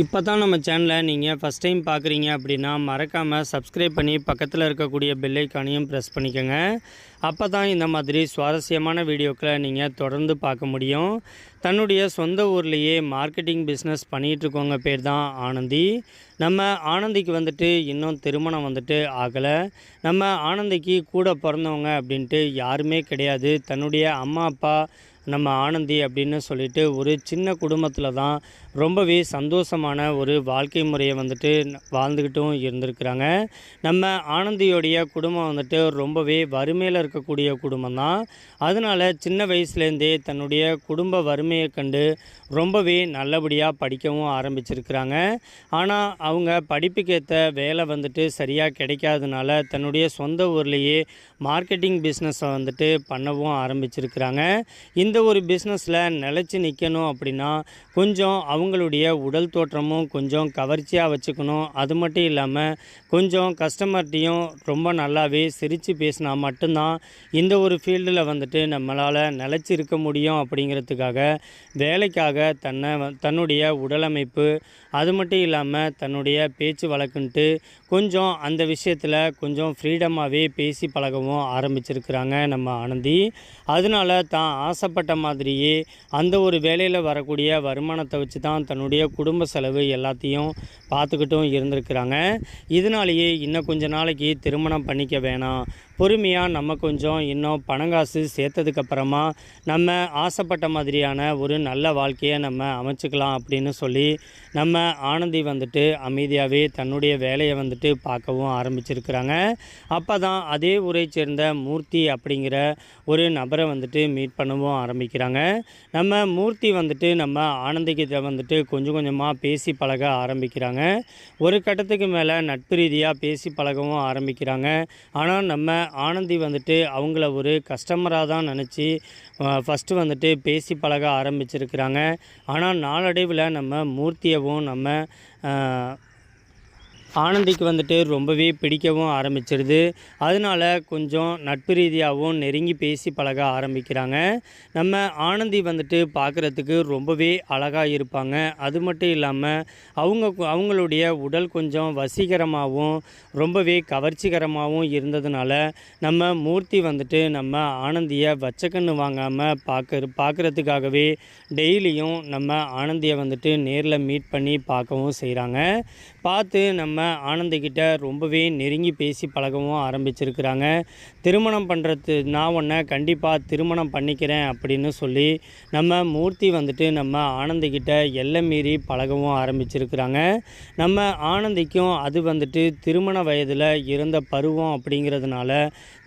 இப்போ தான் நம்ம சேனலை நீங்கள் ஃபஸ்ட் டைம் பார்க்குறீங்க அப்படின்னா மறக்காமல் சப்ஸ்கிரைப் பண்ணி பக்கத்தில் இருக்கக்கூடிய பெல்லைக்கானையும் ப்ரெஸ் பண்ணிக்கோங்க. அப்போ தான் இந்த மாதிரி சுவாரஸ்யமான வீடியோக்களை நீங்கள் தொடர்ந்து பார்க்க முடியும். தன்னுடைய சொந்த ஊர்லேயே மார்க்கெட்டிங் பிஸ்னஸ் பண்ணிகிட்ருக்கோங்க பேர் தான் ஆனந்தி. நம்ம ஆனந்திக்கு வந்துட்டு இன்னும் திருமணம் வந்துட்டு ஆகலை. நம்ம ஆனந்திக்கு கூட பிறந்தவங்க அப்படின்ட்டு யாருமே கிடையாது. தன்னுடைய அம்மா அப்பா நம்ம ஆனந்தி அப்படின்னு சொல்லிட்டு ஒரு சின்ன குடும்பத்தில் தான் ரொம்பவே சந்தோஷமான ஒரு வாழ்க்கை முறையை வந்துட்டு வாழ்ந்துக்கிட்டும் இருந்திருக்கிறாங்க. நம்ம ஆனந்தியோடைய குடும்பம் வந்துட்டு ரொம்பவே வறுமையில் இருக்கக்கூடிய குடும்பம் தான் அதனால் சின்ன வயசுலேருந்தே தன்னுடைய குடும்ப வறுமையை கண்டு ரொம்பவே நல்லபடியாக படிக்கவும் ஆரம்பிச்சிருக்கிறாங்க. ஆனால் அவங்க படிப்புக்கேற்ற வேலை வந்துட்டு சரியாக கிடைக்காதனால தன்னுடைய சொந்த ஊர்லேயே மார்க்கெட்டிங் பிஸ்னஸை வந்துட்டு பண்ணவும் ஆரம்பிச்சிருக்கிறாங்க. இந்த ஒரு பிஸ்னஸில் நிலச்சி நிற்கணும் அப்படின்னா கொஞ்சம் அவங்களுடைய உடல் தோற்றமும் கொஞ்சம் கவர்ச்சியாக வச்சுக்கணும். அது மட்டும் இல்லாமல் கொஞ்சம் கஸ்டமர்கிட்டையும் ரொம்ப நல்லாவே சிரித்து பேசினா மட்டும்தான் இந்த ஒரு ஃபீல்டில் வந்துட்டு நம்மளால் நிலச்சி இருக்க முடியும் அப்படிங்கிறதுக்காக வேலைக்காக தன்னை தன்னுடைய உடலமைப்பு அது மட்டும் இல்லாமல் தன்னுடைய பேச்சு வழக்குன்ட்டு கொஞ்சம் அந்த விஷயத்தில் கொஞ்சம் ஃப்ரீடமாகவே பேசி பழகவும் ஆரம்பிச்சிருக்கிறாங்க நம்ம ஆனந்தி. அதனால தான் ஆசைப்பட்ட மாதிரியே அந்த ஒரு வேலையில் வரக்கூடிய வருமானத்தை வச்சு தான் தன்னுடைய குடும்ப செலவு எல்லாத்தையும் பார்த்துக்கிட்டும் இருந்திருக்கிறாங்க. இதனாலேயே இன்னும் கொஞ்ச நாளைக்கு திருமணம் பண்ணிக்க வேணாம். பொறுமையாக நம்ம கொஞ்சம் இன்னும் பணங்காசு சேர்த்ததுக்கப்புறமா நம்ம ஆசைப்பட்ட மாதிரியான ஒரு நல்ல வாழ்க்கையை நம்ம அமைச்சுக்கலாம் அப்படின்னு சொல்லி நம்ம ஆனந்தி வந்துட்டு அமைதியாகவே தன்னுடைய வேலையை வந்துட்டு பார்க்கவும் ஆரம்பிச்சிருக்கிறாங்க. அப்போ தான் அதே ஊரை சேர்ந்த மூர்த்தி அப்படிங்கிற ஒரு நபரை வந்துட்டு மீட் பண்ணவும் ஆரம்பிக்கிறாங்க. நம்ம மூர்த்தி வந்துட்டு நம்ம ஆனந்திகிட்ட வந்துட்டு கொஞ்சம் கொஞ்சமாக பேசி பழக ஆரம்பிக்கிறாங்க. ஒரு கட்டத்துக்கு மேலே நட்பு ரீதியாக பேசி பழகவும் ஆரம்பிக்கிறாங்க. ஆனால் நம்ம ஆனந்தி வந்துட்டு அவங்கள ஒரு கஸ்டமராக தான் நினச்சி ஃபஸ்ட்டு வந்துட்டு பேசி பழக ஆரம்பிச்சிருக்கிறாங்க. ஆனால் நாளடைவில் நம்ம மூர்த்தியவும் நம்ம ஆனந்திக்கு வந்துட்டு ரொம்பவே பிடிக்கவும் ஆரம்பிச்சிருது. அதனால கொஞ்சம் நட்பு ரீதியாகவும் நெருங்கி பேசி பழக ஆரம்பிக்கிறாங்க. நம்ம ஆனந்தி வந்துட்டு பார்க்குறதுக்கு ரொம்பவே அழகாக இருப்பாங்க. அது மட்டும் இல்லாமல் அவங்க கு- அவங்களுடைய உடல் கொஞ்சம் வசீகரமாகவும் ரொம்பவே கவர்ச்சிகரமாகவும் இருந்ததுனால நம்ம மூர்த்தி வந்துட்டு நம்ம ஆனந்தியை வச்சக்கண்ணு வாங்காமல் பார்க்க பார்க்குறதுக்காகவே டெய்லியும் நம்ம ஆனந்தியை வந்துட்டு நேரில் மீட் பண்ணி பார்க்கவும் செய்கிறாங்க பார்த்து நம்ம ஆனந்திக்கிட்ட ரொம்பவே நெருங்கி பேசி பழகவும் ஆரம்பிச்சிருக்கிறாங்க. திருமணம் பண்ணுறது நான் ஒன்றை கண்டிப்பாக திருமணம் பண்ணிக்கிறேன் அப்படின்னு சொல்லி நம்ம மூர்த்தி வந்துட்டு நம்ம ஆனந்திக்கிட்ட எல்லை மீறி பழகவும் ஆரம்பிச்சிருக்கிறாங்க. நம்ம ஆனந்திக்கும் அது வந்துட்டு திருமண வயதில் இருந்த பருவம் அப்படிங்கிறதுனால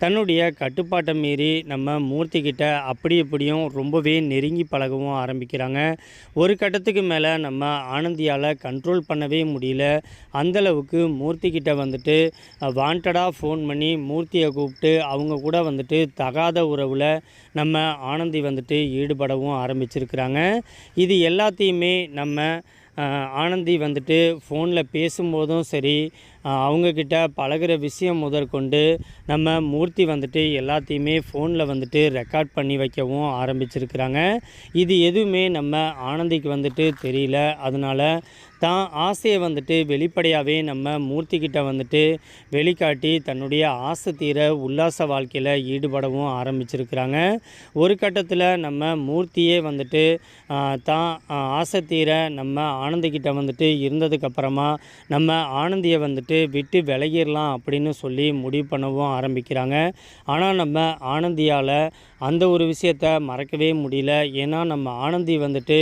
தன்னுடைய கட்டுப்பாட்டை மீறி நம்ம மூர்த்தி கிட்ட அப்படி இப்படியும் ரொம்பவே நெருங்கி பழகவும் ஆரம்பிக்கிறாங்க. ஒரு கட்டத்துக்கு மேலே நம்ம ஆனந்தியால் கண்ட்ரோல் பண்ணவே முடியல. அந்தளவுக்கு மூர்த்தி கிட்ட வந்துட்டு வாண்டடாக ஃபோன் பண்ணி மூர்த்தியை கூப்பிட்டு அவங்க கூட வந்துட்டு தகாத உறவில் நம்ம ஆனந்தி வந்துட்டு ஈடுபடவும் ஆரம்பிச்சிருக்கிறாங்க. இது எல்லாத்தையுமே நம்ம ஆனந்தி வந்துட்டு ஃபோனில் பேசும்போதும் சரி அவங்கக்கிட்ட பழகுற விஷயம் முதற்கொண்டு நம்ம மூர்த்தி வந்துட்டு எல்லாத்தையுமே ஃபோனில் வந்துட்டு ரெக்கார்ட் பண்ணி வைக்கவும் ஆரம்பிச்சிருக்கிறாங்க. இது எதுவுமே நம்ம ஆனந்திக்கு வந்துட்டு தெரியல. அதனால் தான் ஆசையை வந்துட்டு வெளிப்படையாகவே நம்ம மூர்த்திக்கிட்ட வந்துட்டு வெளிக்காட்டி தன்னுடைய ஆசை தீர உல்லாச வாழ்க்கையில் ஈடுபடவும் ஆரம்பிச்சிருக்கிறாங்க. ஒரு கட்டத்தில் நம்ம மூர்த்தியே வந்துட்டு தான் ஆசை தீர நம்ம ஆனந்திக்கிட்ட வந்துட்டு இருந்ததுக்கப்புறமா நம்ம ஆனந்தியை வந்துட்டு விட்டு விலகிடலாம் அப்படின்னு சொல்லி முடிவு பண்ணவும் ஆரம்பிக்கிறாங்க. ஆனால் நம்ம ஆனந்தியால் அந்த ஒரு விஷயத்த மறக்கவே முடியல. ஏன்னா நம்ம ஆனந்தி வந்துட்டு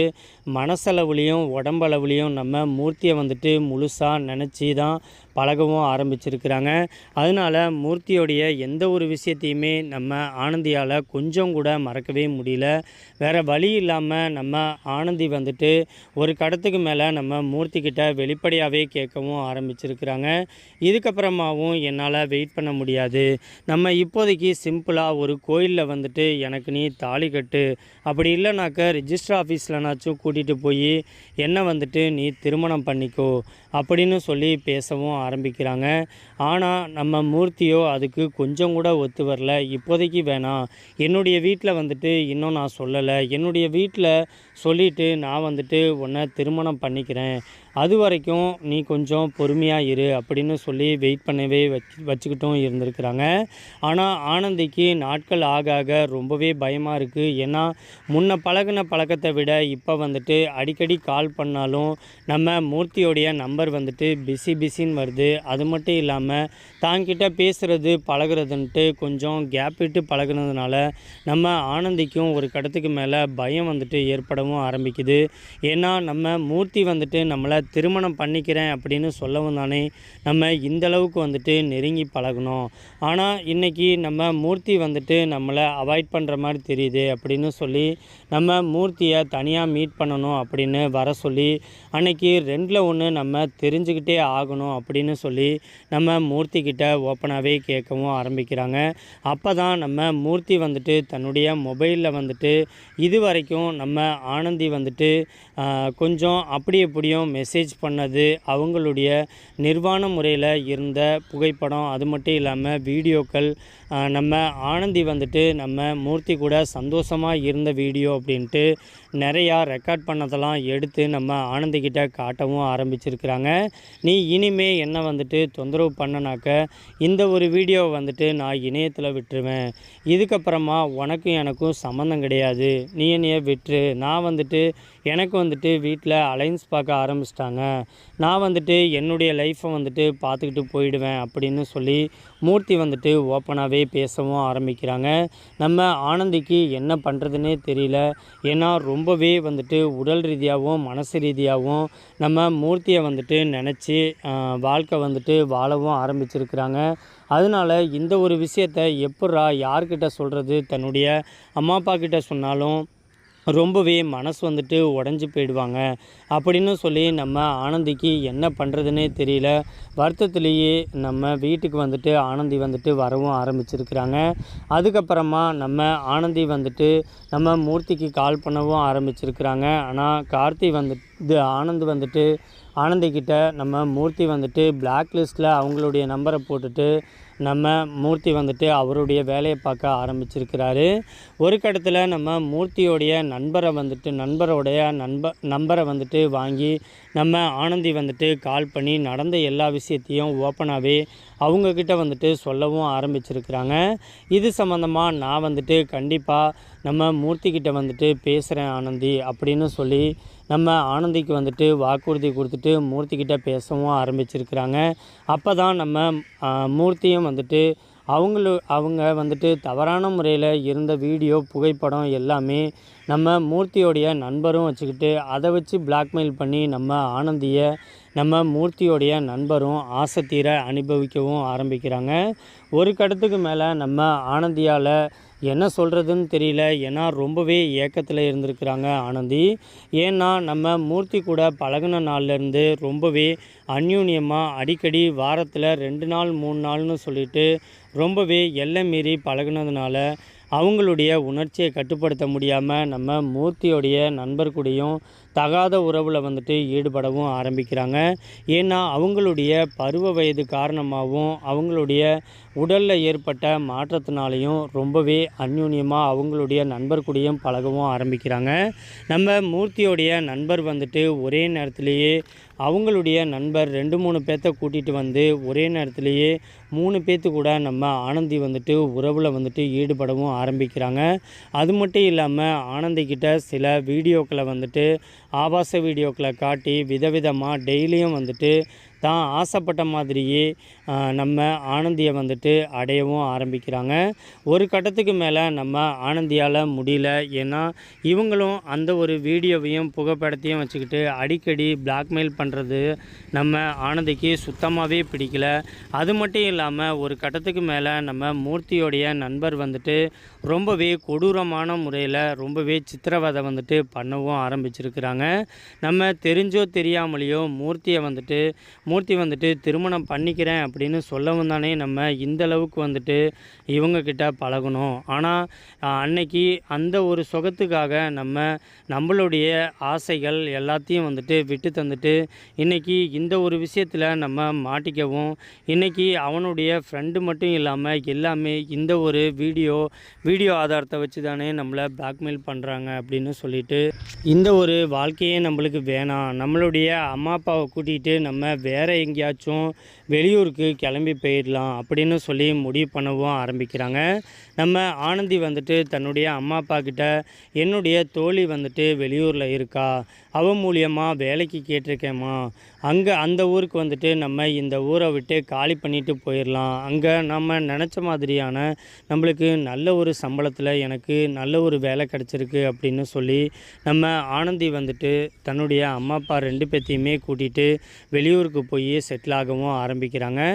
மனசளவுலேயும் உடம்பளவுலேயும் நம்ம மூர்த்தியை வந்துட்டு முழுசாக நினச்சி தான் பழகவும் ஆரம்பிச்சிருக்கிறாங்க. அதனால் மூர்த்தியோடைய எந்த ஒரு விஷயத்தையுமே நம்ம ஆனந்தியால் கொஞ்சம் கூட மறக்கவே முடியல. வேறு வழி இல்லாமல் நம்ம ஆனந்தி வந்துட்டு ஒரு கடத்துக்கு மேலே நம்ம மூர்த்திக்கிட்ட வெளிப்படையாகவே கேட்கவும் ஆரம்பிச்சிருக்கிறாங்க. இதுக்கப்புறமாவும் என்னால் வெயிட் பண்ண முடியாது. நம்ம இப்போதைக்கு சிம்பிளாக ஒரு கோயிலில் வந்துட்டு எனக்கு நீ தாலி கட்டு. அப்படி இல்லைனாக்க ரிஜிஸ்டர் ஆஃபீஸ்லனாச்சும் கூட்டிகிட்டு போய் என்ன வந்துட்டு நீ திருமணம் பண்ணிக்கோ. அப்படின்னு சொல்லி பேசவும் ஆரம்பிக்கிறாங்க. ஆனால் நம்ம மூர்த்தியோ அதுக்கு கொஞ்சம் கூட ஒத்து வரல. இப்போதைக்கு வேணாம் என்னுடைய வீட்டில் வந்துட்டு இன்னும் நான் சொல்லலை. என்னுடைய வீட்டில் சொல்லிவிட்டு நான் வந்துட்டு உன்னை திருமணம் பண்ணிக்கிறேன். அது வரைக்கும் நீ கொஞ்சம் பொறுமையாக இரு அப்படின்னு சொல்லி வெயிட் பண்ணவே வச்சு வச்சுக்கிட்டும் இருந்திருக்கிறாங்க. ஆனால் ஆனந்திக்கு நாட்கள் ஆக ஆக ரொம்பவே பயமாக இருக்குது ஏன்னா முன்ன பழகுன பழக்கத்தை விட இப்போ வந்துட்டு அடிக்கடி கால் பண்ணாலும் நம்ம மூர்த்தியோடைய நம்பர் வந்துட்டு பிஸி பிஸின்னு வருது. அது மட்டும் இல்லாமல் தாங்கிட்ட பேசுகிறது பழகுறதுன்ட்டு கொஞ்சம் கேப் விட்டு பழகுனதுனால நம்ம ஆனந்திக்கும் ஒரு கடத்துக்கு மேலே பயம் வந்துட்டு ஏற்படவும் ஆரம்பிக்குது. ஏன்னா நம்ம மூர்த்தி வந்துட்டு நம்மளை திருமணம் பண்ணிக்கிறேன் அப்படின்னு சொல்லவும் தானே நம்ம இந்தளவுக்கு வந்துட்டு நெருங்கி பழகணும். ஆனால் இன்றைக்கி நம்ம மூர்த்தி வந்துட்டு நம்மளை அவாய்ட் பண்ணுற மாதிரி தெரியுது அப்படின்னு சொல்லி நம்ம மூர்த்தியை தனியாக மீட் பண்ணணும் அப்படின்னு வர சொல்லி அன்னைக்கு ரெண்டில் ஒன்று நம்ம தெரிஞ்சுக்கிட்டே ஆகணும் அப்படின்னு சொல்லி நம்ம மூர்த்தி கிட்ட ஓப்பனாகவே கேட்கவும் ஆரம்பிக்கிறாங்க. அப்போ தான் நம்ம மூர்த்தி வந்துட்டு தன்னுடைய மொபைலில் வந்துட்டு இது வரைக்கும் நம்ம ஆனந்தி வந்துட்டு கொஞ்சம் அப்படி எப்படியும் மெசேஜ் பண்ணது அவங்களுடைய நிர்வாண முறையில் இருந்த புகைப்படம். அது மட்டும் இல்லாமல் வீடியோக்கள் நம்ம ஆனந்தி வந்துட்டு நம்ம மூர்த்தி கூட சந்தோஷமாக இருந்த வீடியோ அப்படின்ட்டு நிறையா ரெக்கார்ட் பண்ணதெல்லாம் எடுத்து நம்ம ஆனந்திக்கிட்ட காட்டவும் ஆரம்பிச்சிருக்கிறாங்க. நீ இனிமே என்ன வந்துட்டு தொந்தரவு பண்ணனாக்க இந்த ஒரு வீடியோவை வந்துட்டு நான் இணையத்தில் விட்டுருவேன். இதுக்கப்புறமா உனக்கும் எனக்கும் சம்மந்தம் கிடையாது. நீ என்னைய விட்டுரு. நான் வந்துட்டு எனக்கு வந்துட்டு வீட்டில் அலைன்ஸ் பார்க்க ஆரம்பிச்சிட்டாங்க. நான் வந்துட்டு என்னுடைய லைஃப்பை வந்துட்டு பார்த்துக்கிட்டு போயிடுவேன் அப்படின்னு சொல்லி மூர்த்தி வந்துட்டு ஓப்பனாகவே பேசவும் ஆரம்பிக்கிறாங்க. நம்ம ஆனந்திக்கு என்ன பண்ணுறதுனே தெரியல. ஏன்னா ரொம்பவே வந்துட்டு உடல் ரீதியாகவும் மனசு ரீதியாகவும் நம்ம மூர்த்தியை வந்துட்டு நினச்சி வாழ்க்கை வந்துட்டு வாழவும் ஆரம்பிச்சிருக்கிறாங்க. அதனால இந்த ஒரு விஷயத்த எப்பட்றா யார்கிட்ட சொல்கிறது தன்னுடைய அம்மா அப்பா கிட்ட சொன்னாலும் ரொம்பவே மனசு வந்துட்டு உடஞ்சி போயிடுவாங்க. அப்படின்னு சொல்லி நம்ம ஆனந்திக்கு என்ன பண்ணுறதுனே தெரியல. வருத்தத்துலேயே நம்ம வீட்டுக்கு வந்துட்டு ஆனந்தி வந்துட்டு வரவும் ஆரம்பிச்சிருக்கிறாங்க. அதுக்கப்புறமா நம்ம ஆனந்தி வந்துட்டு நம்ம மூர்த்திக்கு கால் பண்ணவும் ஆரம்பிச்சிருக்கிறாங்க. ஆனால் கார்த்தி வந்துட்டு ஆனந்த் வந்துட்டு ஆனந்திக்கிட்ட நம்ம மூர்த்தி வந்துட்டு பிளாக் லிஸ்ட்டில் அவங்களுடைய நம்பரை போட்டுட்டு நம்ம மூர்த்தி வந்துட்டு அவருடைய வேலையை பார்க்க ஆரம்பிச்சிருக்கிறாரு. ஒரு கட்டத்தில் நம்ம மூர்த்தியோடைய நண்பரை வந்துட்டு நண்பரோடைய நண்ப நம்பரை வந்துட்டு வாங்கி நம்ம ஆனந்தி வந்துட்டு கால் பண்ணி நடந்த எல்லா விஷயத்தையும் ஓப்பனாகவே அவங்கக்கிட்ட வந்துட்டு சொல்லவும் ஆரம்பிச்சிருக்கிறாங்க. இது சம்மந்தமாக நான் வந்துட்டு கண்டிப்பாக நம்ம மூர்த்திக்கிட்ட வந்துட்டு பேசுகிறேன் ஆனந்தி அப்படின்னு சொல்லி நம்ம ஆனந்திக்கு வந்துட்டு வாக்குறுதி கொடுத்துட்டு மூர்த்திக்கிட்ட பேசவும் ஆரம்பிச்சிருக்கிறாங்க. அப்போ தான் நம்ம மூர்த்தியும் வந்துட்டு அவங்களு அவங்க வந்துட்டு தவறான முறையில் இருந்த வீடியோ புகைப்படம் எல்லாமே நம்ம மூர்த்தியோடைய நண்பரும் வச்சுக்கிட்டு அதை வச்சு பிளாக்மெயில் பண்ணி நம்ம ஆனந்தியை நம்ம மூர்த்தியோடைய நண்பரும் ஆசை தீர அனுபவிக்கவும் ஆரம்பிக்கிறாங்க. ஒரு கட்டத்துக்கு மேலே நம்ம ஆனந்தியால் என்ன சொல்கிறதுன்னு தெரியல. ஏன்னா ரொம்பவே ஏக்கத்தில் இருந்திருக்கிறாங்க ஆனந்தி. ஏன்னா நம்ம மூர்த்தி கூட பழகுன நாள்லேருந்து ரொம்பவே அந்யூன்யமாக அடிக்கடி வாரத்தில் ரெண்டு நாள் மூணு நாள்னு சொல்லிட்டு ரொம்பவே எல்லை மீறி பழகுனதுனால அவங்களுடைய உணர்ச்சியை கட்டுப்படுத்த முடியாமல் நம்ம மூர்த்தியோடைய நண்பர் கூடயும் தகாத உறவில் வந்துட்டு ஈடுபடவும் ஆரம்பிக்கிறாங்க. ஏன்னா அவங்களுடைய பருவ வயது காரணமாகவும் அவங்களுடைய உடலில் ஏற்பட்ட மாற்றத்தினாலையும் ரொம்பவே அந்யூன்யமாக அவங்களுடைய நண்பர் கூடயும் பழகவும் ஆரம்பிக்கிறாங்க. நம்ம மூர்த்தியோடைய நண்பர் வந்துட்டு ஒரே நேரத்திலேயே அவங்களுடைய நண்பர் ரெண்டு மூணு பேர்த்த கூட்டிகிட்டு வந்து ஒரே நேரத்திலேயே மூணு பேர்த்து கூட நம்ம ஆனந்தி வந்துட்டு உறவில் வந்துட்டு ஈடுபடவும் ஆரம்பிக்கிறாங்க. அது மட்டும் இல்லாமல் ஆனந்திக்கிட்ட சில வீடியோக்களை வந்துட்டு ஆபாச வீடியோக்களை காட்டி விதவிதமாக டெய்லியும் வந்துட்டு தான் ஆசைப்பட்ட மாதிரியே நம்ம ஆனந்தியை வந்துட்டு அடையவும் ஆரம்பிக்கிறாங்க. ஒரு கட்டத்துக்கு மேலே நம்ம ஆனந்தியால் முடியல. ஏன்னா இவங்களும் அந்த ஒரு வீடியோவையும் புகைப்படத்தையும் வச்சுக்கிட்டு அடிக்கடி பிளாக்மெயில் பண்ணுறது நம்ம ஆனந்திக்கு சுத்தமாகவே பிடிக்கல. அது மட்டும் இல்லாமல் ஒரு கட்டத்துக்கு மேலே நம்ம மூர்த்தியோடைய நண்பர் வந்துட்டு ரொம்பவே கொடூரமான முறையில் ரொம்பவே சித்திரவதை வந்துட்டு பண்ணவும் ஆரம்பிச்சிருக்கிறாங்க. நம்ம தெரிஞ்சோ தெரியாமலேயோ மூர்த்தியை வந்துட்டு மூர்த்தி வந்துட்டு திருமணம் பண்ணிக்கிறேன் அப்படின்னு சொல்லவும் தானே நம்ம இந்தளவுக்கு வந்துட்டு இவங்கக்கிட்ட பழகணும். ஆனால் அன்னைக்கு அந்த ஒரு சுகத்துக்காக நம்ம நம்மளுடைய ஆசைகள் எல்லாத்தையும் வந்துட்டு விட்டு தந்துட்டு இன்றைக்கி இந்த ஒரு விஷயத்தில் நம்ம மாட்டிக்கவும் இன்றைக்கி அவனுடைய ஃப்ரெண்டு மட்டும் இல்லாமல் எல்லாமே இந்த ஒரு வீடியோ வீடியோ ஆதாரத்தை வச்சு தானே நம்மளை பிளாக்மெயில் பண்ணுறாங்க அப்படின்னு சொல்லிட்டு இந்த ஒரு வாழ்க்கையே நம்மளுக்கு வேணாம். நம்மளுடைய அம்மா அப்பாவை கூட்டிகிட்டு நம்ம வேறு எங்கேயாச்சும் வெளியூருக்கு கிளம்பி போயிடலாம் அப்படின்னு சொல்லி முடிவு பண்ணவும் ஆரம்பிக்கிறாங்க. நம்ம ஆனந்தி வந்துட்டு தன்னுடைய அம்மா அப்பா கிட்ட என்னுடைய தோழி வந்துட்டு வெளியூரில் இருக்கா? அவன் மூலியமாக வேலைக்கு கேட்டிருக்கேம்மா. அங்கே அந்த ஊருக்கு வந்துட்டு நம்ம இந்த ஊரை விட்டு காலி பண்ணிட்டு போயிடலாம். அங்கே நம்ம நினச்ச மாதிரியான நம்மளுக்கு நல்ல ஒரு சம்பளத்தில் எனக்கு நல்ல ஒரு வேலை கிடச்சிருக்கு அப்படின்னு சொல்லி நம்ம ஆனந்தி வந்துட்டு தன்னுடைய அம்மா அப்பா ரெண்டு பேர்த்தையுமே கூட்டிகிட்டு வெளியூருக்கு போய் செட்டில் ஆகவும் ஆரம்பிக்கிறாங்க.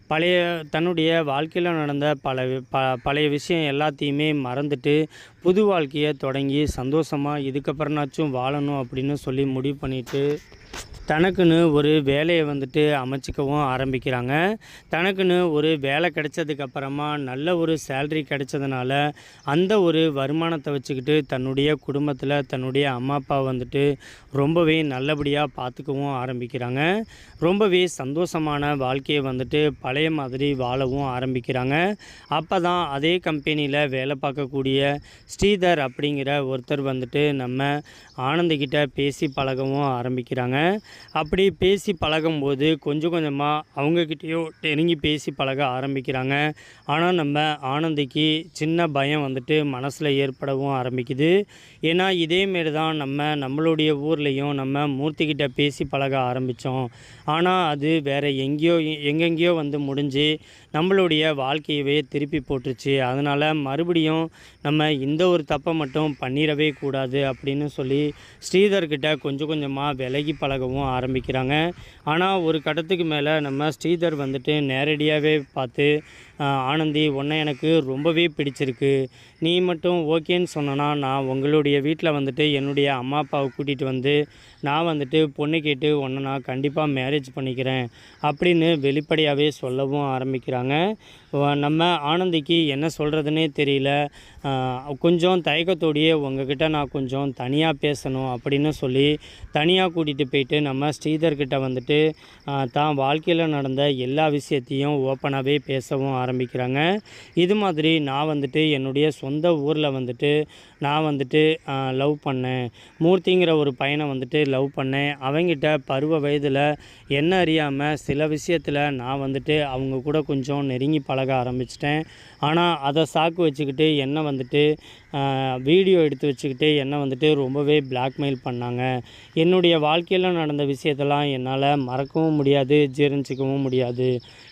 பழைய தன்னுடைய வாழ்க்கையில் நடந்த பல ப பழைய விஷயம் எல்லாத்தையுமே மறந்துட்டு புது வாழ்க்கையை தொடங்கி சந்தோஷமாக இதுக்கப்புறம்னாச்சும் வாழணும் அப்படின்னு சொல்லி முடிவு பண்ணிவிட்டு தனக்குன்னு ஒரு வேலையை வந்துட்டு அமைச்சிக்கவும் ஆரம்பிக்கிறாங்க. தனக்குன்னு ஒரு வேலை கிடைச்சதுக்கப்புறமா நல்ல ஒரு சேல்ரி கிடைச்சதுனால அந்த ஒரு வருமானத்தை வச்சுக்கிட்டு தன்னுடைய குடும்பத்தில் தன்னுடைய அம்மா அப்பா வந்துட்டு ரொம்பவே நல்லபடியாக பார்த்துக்கவும் ஆரம்பிக்கிறாங்க. ரொம்பவே சந்தோஷமான வாழ்க்கையை வந்துட்டு பழைய மாதிரி வாழவும் ஆரம்பிக்கிறாங்க. அப்போ தான் அதே கம்பெனியில் வேலை பார்க்கக்கூடிய ஸ்ரீதர் அப்படிங்கிற ஒருத்தர் வந்துட்டு நம்ம ஆனந்திக்கிட்ட பேசி பழகவும் ஆரம்பிக்கிறாங்க. அப்படி பேசி பழகும்போது கொஞ்சம் கொஞ்சமாக அவங்கக்கிட்டேயோ நெருங்கி பேசி பழக ஆரம்பிக்கிறாங்க. ஆனால் நம்ம ஆனந்திக்கு சின்ன பயம் வந்துட்டு மனசில் ஏற்படவும் ஆரம்பிக்குது. ஏன்னா இதேமாரி தான் நம்ம நம்மளுடைய ஊர்லேயும் நம்ம மூர்த்திக்கிட்ட பேசி பழக ஆரம்பித்தோம் ஆனால் அது வேறு எங்கேயோ எங்கெங்கேயோ வந்து முடிஞ்சு நம்மளுடைய வாழ்க்கையவே திருப்பி போட்டுருச்சு. அதனால் மறுபடியும் நம்ம இந்த ஒரு தப்பை மட்டும் பண்ணிடவே கூடாது அப்படின்னு சொல்லி ஸ்ரீதர்கிட்ட கொஞ்சம் கொஞ்சமாக விலகி பழகவும் ஆரம்பிக்கிறாங்க. ஆனால் ஒரு கட்டத்துக்கு மேலே நம்ம ஸ்ரீதர் வந்துட்டு நேரடியாகவே பார்த்து ஆனந்தி உன்னை எனக்கு ரொம்பவே பிடிச்சிருக்கு. நீ மட்டும் ஓகேன்னு சொன்னனா நான் உங்களுடைய வீட்டில் வந்துட்டு என்னுடைய அம்மா அப்பாவை கூட்டிகிட்டு வந்து நான் வந்துட்டு பொண்ணு கேட்டு உன்னை நான் கண்டிப்பாக மேரேஜ் பண்ணிக்கிறேன் அப்படின்னு வெளிப்படையாகவே சொல்லவும் ஆரம்பிக்கிறாங்க. நம்ம ஆனந்திக்கு என்ன சொல்கிறதுனே தெரியல. கொஞ்சம் தயக்கத்தோடையே உங்ககிட்ட நான் கொஞ்சம் தனியாக பேசணும் அப்படின்னு சொல்லி தனியாக கூட்டிகிட்டு போயிட்டு நம்ம ஸ்ரீதர்கிட்ட வந்துட்டு தான் வாழ்க்கையில் நடந்த எல்லா விஷயத்தையும் ஓப்பனாகவே பேசவும் ஆரம்பிக்கிறாங்க. இது மாதிரி நான் வந்துட்டு என்னுடைய சொந்த ஊரில் வந்துட்டு நான் வந்துட்டு லவ் பண்ணேன். மூர்த்திங்கிற ஒரு பையனை வந்துட்டு லவ் பண்ணேன். அவங்கிட்ட பருவ வயதில் என்ன அறியாமல் சில விஷயத்தில் நான் வந்துட்டு அவங்க கூட கொஞ்சம் நெருங்கி பழக ஆரம்பிச்சிட்டேன். ஆனால் அதை சாக்கு வச்சுக்கிட்டு என்னை வந்துட்டு வீடியோ எடுத்து வச்சுக்கிட்டு என்னை வந்துட்டு ரொம்பவே பிளாக்மெயில் பண்ணாங்க. என்னுடைய வாழ்க்கையில் நடந்த விஷயத்தெல்லாம் என்னால் மறக்கவும் முடியாது ஜீரணிச்சிக்கவும் முடியாது.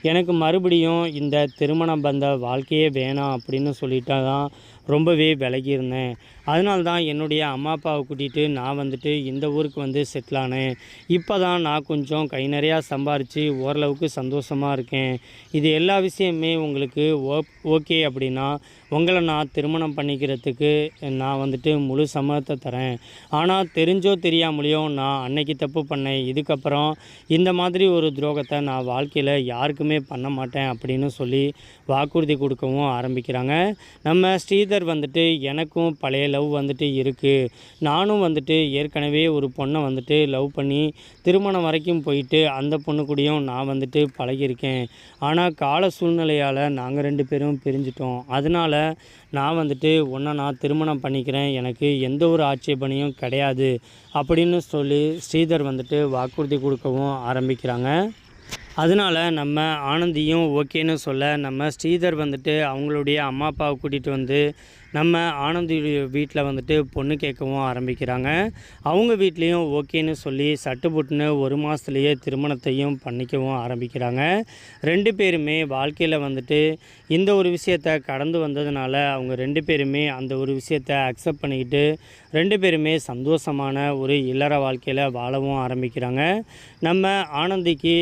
எனக்கு மறுபடியும் இந்த திருமண பந்த வாழ்க்கையே வேணாம் அப்படின்னு சொல்லிட்டா தான் ரொம்பவே விலகி இருந்தேன் அதனால தான் என்னுடைய அம்மா அப்பாவை கூட்டிகிட்டு நான் வந்துட்டு இந்த ஊருக்கு வந்து செட்டில் ஆனேன் இப்போ தான் நான் கொஞ்சம் கை நிறையா சம்பாரித்து ஓரளவுக்கு சந்தோஷமாக இருக்கேன். இது எல்லா விஷயமே உங்களுக்கு ஓ ஓகே அப்படின்னா உங்களை நான் திருமணம் பண்ணிக்கிறதுக்கு நான் வந்துட்டு முழு சம்மதத்தை தரேன். ஆனால் தெரிஞ்சோ தெரியாமலையோ நான் அன்னைக்கு தப்பு பண்ணேன். இதுக்கப்புறம் இந்த மாதிரி ஒரு துரோகத்தை நான் வாழ்க்கையில் யாருக்குமே பண்ண மாட்டேன் அப்படின்னு சொல்லி வாக்குறுதி கொடுக்கவும் ஆரம்பிக்கிறாங்க. நம்ம ஸ்ரீதர் வந்துட்டு எனக்கும் பழைய லவ் வந்துட்டு இருக்குது நானும் வந்துட்டு ஏற்கனவே ஒரு பொண்ணை வந்துட்டு லவ் பண்ணி திருமணம் வரைக்கும் போயிட்டு அந்த பொண்ணு கூடயும் நான் வந்துட்டு பழகியிருக்கேன். ஆனால் கால சூழ்நிலையால் நாங்கள் ரெண்டு பேரும் பிரிஞ்சிட்டோம். அதனால் நான் வந்துட்டு உன்னை நான் திருமணம் பண்ணிக்கிறேன். எனக்கு எந்த ஒரு ஆட்சேபனையும் கிடையாது. அப்படின்னு சொல்லி ஸ்ரீதர் வந்துட்டு வாக்குறுதி கொடுக்கவும் ஆரம்பிக்கிறாங்க. அதனால நம்ம ஆனந்தியும் ஓகேன்னு சொல்ல நம்ம ஸ்ரீதர் வந்துட்டு அவங்களுடைய அம்மா அப்பாவை கூட்டிகிட்டு வந்து நம்ம ஆனந்தியுடைய வீட்டில் வந்துட்டு பொண்ணு கேட்கவும் ஆரம்பிக்கிறாங்க. அவங்க வீட்லேயும் ஓகேன்னு சொல்லி சட்டுப்புட்டுன்னு ஒரு மாதத்துலேயே திருமணத்தையும் பண்ணிக்கவும் ஆரம்பிக்கிறாங்க. ரெண்டு பேருமே வாழ்க்கையில் வந்துட்டு இந்த ஒரு விஷயத்தை கடந்து வந்ததுனால அவங்க ரெண்டு பேருமே அந்த ஒரு விஷயத்தை அக்செப்ட் பண்ணிக்கிட்டு ரெண்டு பேருமே சந்தோஷமான ஒரு இல்லற வாழ்க்கையில் வாழவும் ஆரம்பிக்கிறாங்க. நம்ம ஆனந்திக்கு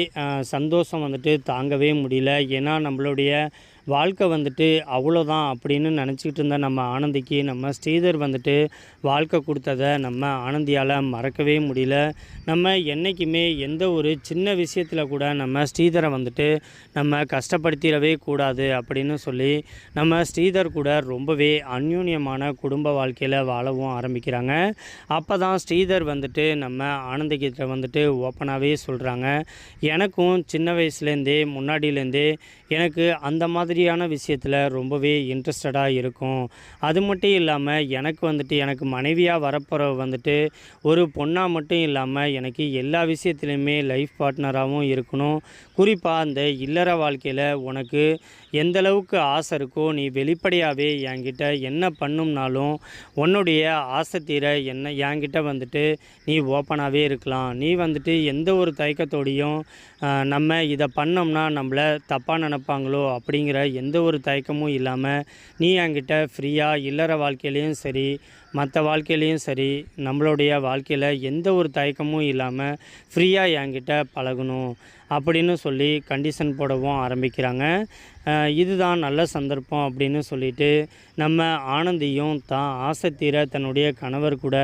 சந்தோஷம் வந்துட்டு தாங்கவே முடியல. ஏன்னா நம்மளுடைய வாழ்க்கை வந்துட்டு அவ்வளோதான் அப்படின்னு நினச்சிக்கிட்டு இருந்த நம்ம ஆனந்திக்கு நம்ம ஸ்ரீதர் வந்துட்டு வாழ்க்கை கொடுத்ததை நம்ம ஆனந்தியால் மறக்கவே முடியல. நம்ம என்றைக்குமே எந்த ஒரு சின்ன விஷயத்தில் கூட நம்ம ஸ்ரீதரை வந்துட்டு நம்ம கஷ்டப்படுத்திடவே கூடாது அப்படின்னு சொல்லி நம்ம ஸ்ரீதர் கூட ரொம்பவே அந்யூன்யமான குடும்ப வாழ்க்கையில் வாழவும் ஆரம்பிக்கிறாங்க. அப்போ தான் ஸ்ரீதர் வந்துட்டு நம்ம ஆனந்திகிட்ட வந்துட்டு ஓப்பனாகவே சொல்கிறாங்க எனக்கும் சின்ன வயசுலேருந்தே முன்னாடியிலேருந்தே எனக்கு அந்த மாதிரி மாதிரியான விஷயத்தில் ரொம்பவே இன்ட்ரெஸ்டடாக இருக்கும். அது மட்டும் இல்லாமல் எனக்கு வந்துட்டு எனக்கு மனைவியாக வரப்போகிற வந்துட்டு ஒரு பொண்ணாக மட்டும் இல்லாமல் எனக்கு எல்லா விஷயத்துலையுமே லைஃப் பார்ட்னராகவும் இருக்கணும். குறிப்பாக அந்த இல்லற வாழ்க்கையில் உனக்கு எந்த அளவுக்கு ஆசை இருக்கோ நீ வெளிப்படையாகவே என்கிட்ட என்ன பண்ணும்னாலும் உன்னுடைய ஆசை தீர என்ன என்கிட்ட வந்துட்டு நீ ஓப்பனாகவே இருக்கலாம். நீ வந்துட்டு எந்த ஒரு தயக்கத்தோடையும் நம்ம இதை பண்ணோம்னா நம்மளை தப்பாக நினைப்பாங்களோ அப்படிங்கிற எந்த ஒரு தயக்கமும் இல்லாமல் நீ என்கிட்ட ஃப்ரீயாக இல்லற வாழ்க்கையிலையும் சரி மற்ற வாழ்க்கையிலையும் சரி நம்மளுடைய வாழ்க்கையில் எந்த ஒரு தயக்கமும் இல்லாமல் ஃப்ரீயாக என்கிட்ட பழகணும். அப்படின்னு சொல்லி கண்டிஷன் போடவும் ஆரம்பிக்கிறாங்க. இதுதான் நல்ல சந்தர்ப்பம் அப்படின்னு சொல்லிட்டு நம்ம ஆனந்தியும் தான் ஆசை தீர தன்னுடைய கணவர் கூட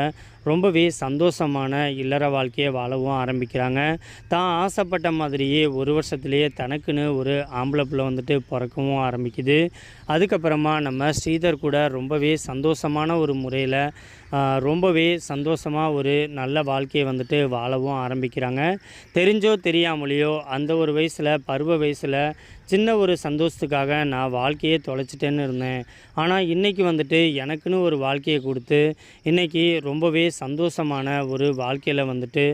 ரொம்பவே சந்தோஷமான இல்லற வாழ்க்கையை வாழவும் ஆரம்பிக்கிறாங்க. தான் ஆசைப்பட்ட மாதிரியே ஒரு வருஷத்துலேயே தனக்குன்னு ஒரு ஆம்பளை பிள்ளை வந்துட்டு பிறக்கவும் ஆரம்பிக்குது. அதுக்கப்புறமா நம்ம ஸ்ரீதர் கூட ரொம்பவே சந்தோஷமான ஒரு முறையில் ரொம்பவே சந்தோஷமாக ஒரு நல்ல வாழ்க்கையை வந்துட்டு வாழவும் ஆரம்பிக்கிறாங்க. தெரிஞ்சோ தெரியாமலையோ அந்த ஒரு வயசில் பருவ வயசில் சின்ன ஒரு சந்தோஷத்துக்காக நான் வாழ்க்கையே தொலைச்சிட்டேன்னு இருந்தேன். ஆனால் இன்றைக்கி வந்துட்டு எனக்குன்னு ஒரு வாழ்க்கையை கொடுத்து இன்றைக்கி ரொம்பவே சந்தோஷமான ஒரு வாழ்க்கையில் வந்துட்டு